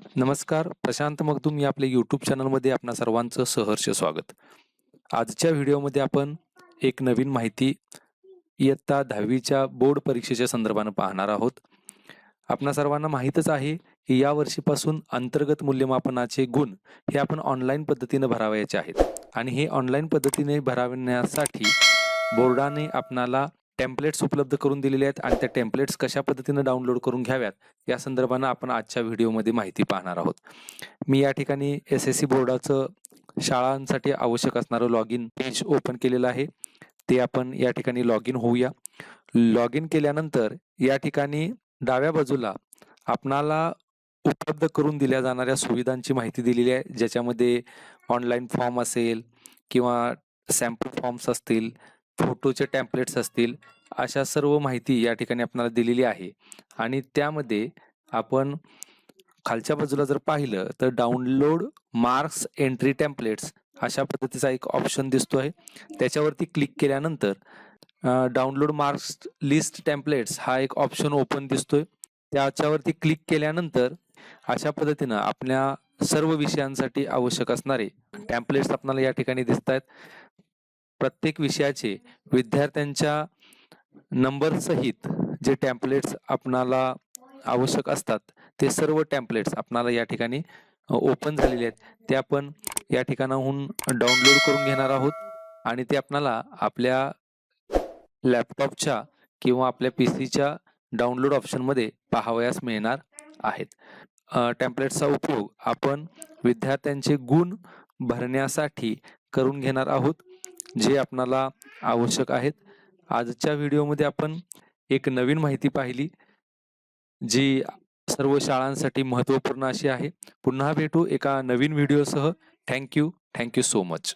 नमस्कार प्रशांत मगदूम या आपल्या यूट्यूब चॅनलमध्ये आपणा सर्वांचं सहर्ष स्वागत. आजच्या व्हिडिओमध्ये आपण एक नवीन माहिती इयत्ता दहावीच्या बोर्ड परीक्षेच्या संदर्भानं पाहणार आहोत. आपणा सर्वांना माहीतच आहे की या वर्षीपासून अंतर्गत मूल्यमापनाचे गुण हे आपण ऑनलाईन पद्धतीनं भरावयाचे आहेत. आणि हे ऑनलाईन पद्धतीने भरावण्यासाठी बोर्डाने आपणाला टेम्पलेट्स उपलब्ध करून दिलेले आहेत आणि त्या टेम्पलेट्स कशा पद्धतीनं डाउनलोड करून घ्याव्यात या संदर्भानं आपण आजच्या व्हिडिओमध्ये माहिती पाहणार आहोत. मी या ठिकाणी एस एस सी बोर्डाचं शाळांसाठी आवश्यक असणारं लॉग इन पेज ओपन केलेलं आहे. ते आपण या ठिकाणी लॉग इन होऊया. लॉग इन केल्यानंतर या ठिकाणी डाव्या बाजूला आपणाला उपलब्ध करून दिल्या जाणाऱ्या सुविधांची माहिती दिलेली आहे ज्याच्यामध्ये ऑनलाईन फॉर्म असेल किंवा सॅम्पल फॉर्म्स असतील फोटोचे टॅम्पलेट्स असतील अशा सर्व माहिती या ठिकाणी आपल्याला दिलेली आहे. आणि त्यामध्ये आपण खालच्या बाजूला जर पाहिलं तर डाउनलोड मार्क्स एंट्री टेम्पलेट्स अशा पद्धतीचा एक ऑप्शन दिसतो आहे त्याच्यावरती क्लिक केल्यानंतर डाउनलोड मार्क्स लिस्ट टेम्पलेट्स हा एक ऑप्शन ओपन दिसतोय. त्याच्यावरती क्लिक केल्यानंतर अशा पद्धतीनं आपल्या सर्व विषयांसाठी आवश्यक असणारे टॅम्पलेट्स आपल्याला या ठिकाणी दिसत आहेत प्रत्येक विषयाचे विद्यार्थ्यांच्या नंबर सहित जे टॅम्पलेट्स आपणाला आवश्यक असतात ते सर्व टॅम्पलेट्स आपणाला या ठिकाणी ओपन झालेले आहेत. ते आपण या ठिकाणाहून डाउनलोड करून घेणार आहोत आणि ते आपणाला आपल्या लॅपटॉपच्या किंवा आपल्या पी सीच्या डाउनलोड ऑप्शनमध्ये पाहावयास मिळणार आहेत. टॅम्पलेट्सचा उपयोग आपण विद्यार्थ्यांचे गुण भरण्यासाठी करून घेणार आहोत. जे आपणाला आवश्यक आहेत. आजच्या व्हिडिओमध्ये आपण एक नवीन माहिती पाहिली जी सर्व शाळांसाठी महत्त्वपूर्ण अशी आहे. पुन्हा भेटू एका नवीन व्हिडिओसह. Thank you thank you so much.